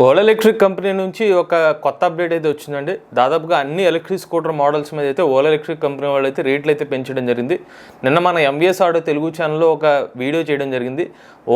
Ola electric company నుంచి ఒక కొత్త అప్డేట్ అయితే వచ్చిందండి. దాదాపుగా అన్ని ఎలక్ట్రిక్ స్కూటర్ మోడల్స్ మీద అయితే ఓలా ఎలక్ట్రిక్ కంపెనీ వాళ్ళు అయితే రేట్లు అయితే పెంచడం జరిగింది. నిన్న మన ఎంవిఎస్ ఆడో తెలుగు ఛానల్లో ఒక వీడియో చేయడం జరిగింది.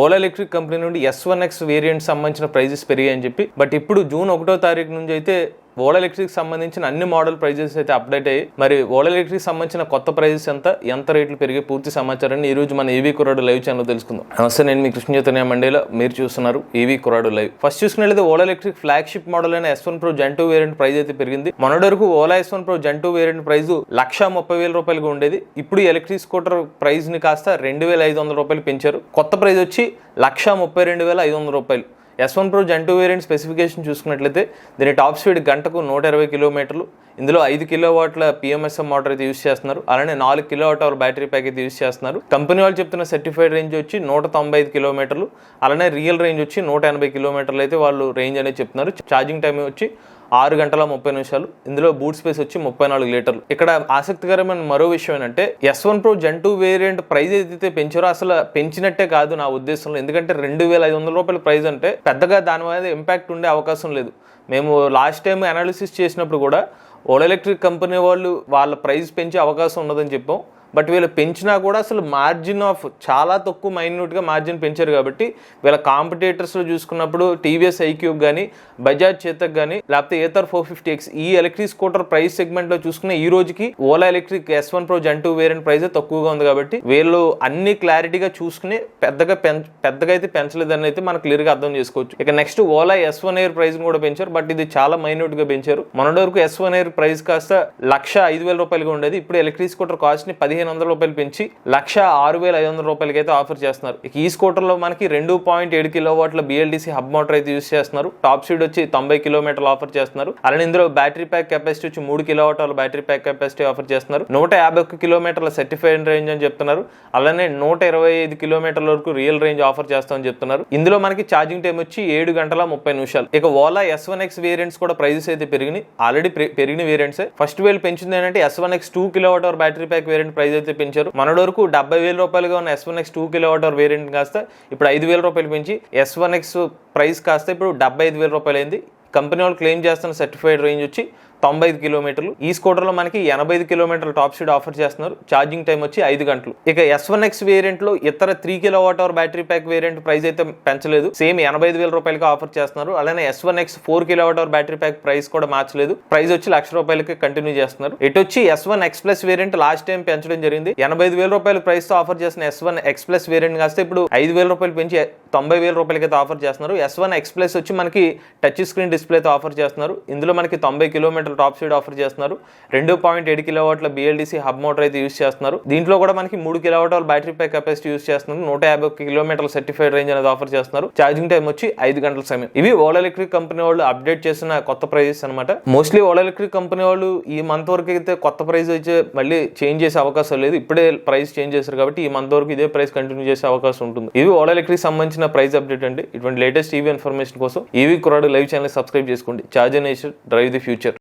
ఓలా ఎలక్ట్రిక్ కంపెనీ నుండి ఎస్ వన్ ఎక్స్ వేరియంట్ సంబంధించిన ప్రైజెస్ పెరిగాయని చెప్పి బట్ ఇప్పుడు జూన్ ఒకటో తారీఖు నుంచి అయితే ఓలా ఎలక్ట్రిక్ సంబంధించిన అన్ని మోడల్ ప్రైజెస్ అయితే అప్డేట్ అయ్యాయి మరి ఓలా ఎలక్ట్రిక్ సంబంధించిన కొత్త ప్రైజెస్ ఎంత ఎంత రేట్లు పెరిగే పూర్తి సమాచారాన్ని ఈ రోజు మన ఏవీ కురాడు లైవ్ ఛానల్ తెలుసుకుందాం. నమస్తే నేను మీ కృష్ణ మండేలో మీరు చూస్తున్నారు ఏవీ కురాడు లైవ్ ఫస్ట్ చూసుకున్నట్లయితే ఓలా ఎలక్ట్రిక్ ఫ్లాగ్షిప్ మోడల్ అయిన S one pro gen two variant price అయితే పెరిగింది. మొన్నటి వరకు Ola S one pro gen two variant price lakh ముప్పై వేల రూపాయలుగా ఉండేది. ఇప్పుడు ఎలక్ట్రిక్ స్కూటర్ ప్రైస్ని కాస్త రెండు వేల ఐదు వందల రూపాయలు పెంచారు. కొత్త ప్రైస్ వచ్చి లక్ష ముప్పై రెండు వేల ఐదు వందల రూపాయలు. S one pro gen two variant specification చూసుకున్నట్లయితే దీని టాప్ స్పీడ్ గంటకు నూట ఇరవై కిలోమీటర్లు. ఇందులో ఐదు కిలో వాట్ల పిఎంఎస్ఎం మోటార్ అయితే యూస్ చేస్తున్నారు. అలానే నాలుగు kilo watt hour battery pack అయితే యూస్ చేస్తున్నారు. కంపెనీ వాళ్ళు చెప్తున్న సర్టిఫైడ్ రేంజ్ వచ్చి నూట తొంభై ఐదు కిలోమీటర్లు. అలానే రియల్ రేంజ్ వచ్చి నూట ఎనభై కిలోమీటర్లు అయితే వాళ్ళు రేంజ్ అనేది చెప్తున్నారు. ఛార్జింగ్ టైం వచ్చి ఆరు గంటల ముప్పై నిమిషాలు. ఇందులో బూట్ స్పేస్ వచ్చి ముప్పై నాలుగు లీటర్లు. ఇక్కడ ఆసక్తికరమైన మరో విషయం ఏంటంటే S one pro gen two variant price ఏదైతే పెంచారో అసలు పెంచినట్టే కాదు నా ఉద్దేశంలో. ఎందుకంటే రెండు వేల ఐదు వందల రూపాయల ప్రైస్ అంటే పెద్దగా దాని మీద ఇంపాక్ట్ ఉండే అవకాశం లేదు. మేము లాస్ట్ టైం అనాలిసిస్ చేసినప్పుడు కూడా ఓలా ఎలక్ట్రిక్ కంపెనీ వాళ్ళు వాళ్ళ ప్రైస్ పెంచే అవకాశం ఉన్నదని చెప్పాం. బట్ వీళ్ళు పెంచినా కూడా అసలు మార్జిన్ ఆఫ్ చాలా తక్కువ మైన్యూట్గా మార్జిన్ పెంచారు కాబట్టి వీళ్ళ కాంపిటేటర్స్లో చూసుకున్నప్పుడు టీవీఎస్ ఐక్యూబ్ కానీ బజాజ్ చేతక్ కానీ లేకపోతే ఏతర్ ఫోర్ ఫిఫ్టీ ఎక్స్ ఈ ఎలక్ట్రిక్ స్కూటర్ ప్రైస్ సెగ్మెంట్లో చూసుకున్న ఈ రోజుకి Ola electric S one pro gen two variant price తక్కువగా ఉంది కాబట్టి వీళ్ళు అన్ని క్లారిటీగా చూసుకుని పెద్దగా పెంచ పెద్దగా అయితే పెంచలేదని అయితే మనం క్లియర్గా అర్థం చేసుకోవచ్చు. ఇక next Ola S one air price కూడా పెంచారు బట్ ఇది చాలా మైన్యూట్గా పెంచారు. మొన్నటి వరకు ఎస్ వన్ ఎయిర్ ప్రైస్ కాస్త లక్ష ఐదు వేల రూపాయలుగా ఉండేది. ఇప్పుడు ఎలక్ట్రిక్ స్కూటర్ కాస్ట్ని పది పదిహేను వందల రూపాయలు పెంచి లక్ష ఆరు వేల ఐదు వందల రూపాయలకి అయితే ఆఫర్ చేస్తున్నారు. ఇక ఈ స్కూటర్లో మనకి రెండు పాయింట్ ఏడు కిలో వాట్ల బిఎల్డిసి హబ్ మోటార్ అయితే యూస్ చేస్తున్నారు. టాప్ స్పీడ్ వచ్చి తొంభై కిలోమీటర్లు ఆఫర్ చేస్తున్నారు. అలానే ఇందులో బ్యాటరీ ప్యాక్ కెపాసిటీ వచ్చి మూడు కిలో వాట్ల బ్యాటరీ ప్యాక్ కెపాసిటీ ఆఫర్ చేస్తున్నారు. నూట యాభై ఒక్క కిలోమీటర్ల సర్టిఫైడ్ రేంజ్ అని చెప్తున్నారు. అలానే నూట ఇరవై ఐదు కిలోమీటర్ల వరకు రియల్ రేంజ్ ఆఫర్ చేస్తామని చెప్తున్నారు. ఇందులో మనకి ఛార్జింగ్ టైం వచ్చి ఏడు గంటల ముప్పై నిమిషాలు. ఇక Ola S one X variants కూడా ప్రైజెస్ అయితే పెరిగినాయి. ఆల్రెడీ పెరిగిన వేరియంట్స్ ఫస్ట్ వేలు పెంచింది ఏంటంటే S one X two kilo watt hour battery pack variant price అయితే పెంచారు. మనటి వరకు డెబ్బై వేల రూపాయలుగా ఉన్న S one X two kilo watt hour variant కాస్త ఇప్పుడు ఐదు వేల రూపాయలు పెంచి ఎస్ వన్ ఎక్స్ ప్రైస్ కాస్త ఇప్పుడు డెబ్బై ఐదు వేల రూపాయలు అయింది కంపెనీ వాళ్ళు క్లెయిమ్ చేస్తున్న సర్టిఫైడ్ రేంజ్ వచ్చి తొంభై ఐదు కిలోమీటర్లు. ఈ స్కూటర్లో మనకి ఎనభై ఐదు కిలోమీటర్ల టాప్ స్పీడ్ ఆఫర్ చేస్తున్నారు. ఛార్జింగ్ టైం వచ్చి ఐదు గంటలు. ఇక ఎస్ వన్ ఎక్స్ వేరియంట్లో ఇతర three kilo watt hour battery pack variant price అయితే పెంచలేదు. సేమ్ ఎనభై ఐదు వేల రూపాయలకి ఆఫర్ చేస్తున్నారు. అలానే S one X four kilo watt hour battery pack price కూడా మార్చలేదు. ప్రైస్ వచ్చి లక్ష రూపాయలకి కంటిన్యూ చేస్తున్నారు. ఇటు వచ్చి S one X plus variant last time పెంచడం జరిగింది. ఎనభై ఐదు వేల రూపాయల ప్రైస్తో ఆఫర్ చేసిన S one X plus variant కాస్తే ఇప్పుడు ఐదు వేల రూపాయలు పెంచి తొంభై వేల రూపాయలకి ఆఫర్ చేస్తున్నారు. ఎస్ వన్ ఎక్స్ ప్లస్ వచ్చి మనకి టచ్ స్క్రీన్ డిస్ప్లేతో ఆఫర్ చేస్తున్నారు. ఇందులో మనకి తొంభై కిలోమీటర్ టాప్ స్పీడ్ ఆఫర్ చేస్తున్నారు. రెండు పాయింట్ ఏడు కిలో వాట్ల బిఎల్డిసి హబ్ మోటార్ అయితే యూస్ చేస్తున్నారు. దీంట్లో కూడా మనకి మూడు kilo watt battery pack capacity use చేస్తున్నారు. నూట యాభై కిలోమీటర్ల సర్టిఫైడ్ రేంజ్ అనేది ఆఫర్ చేస్తున్నారు. ఛార్జింగ్ టైం వచ్చి ఐదు గంటల సమయం. ఇవి ఓలా ఎలక్ట్రిక్ కంపెనీ వాళ్ళు అప్డేట్ చేసిన కొత్త ప్రైజెస్ అనమాట మోస్ట్లీ ఓలా ఎలక్ట్రిక్ కంపెనీ వాళ్ళు ఈ మంత్ వరకు అయితే కొత్త ప్రైస్ అయితే మళ్ళీ చేంజ్ చేసే అవకాశం లేదు. ఇప్పుడే ప్రైస్ చేంజ్ చేశారు కాబట్టి ఈ మంత్ వరకు ఇదే ప్రైస్ కంటిన్యూ చేసే అవకాశం ఉంటుంది. ఇవి ఓలా ఎలక్ట్రిక్ సంబంధించిన ప్రైస్ అప్డేట్ అండి. ఇటువంటి లేటెస్ట్ ఈవీ ఇన్ఫర్మేషన్ కోసం EV Kurradu live channel subscribe చేసుకోండి. Charge nation drive the future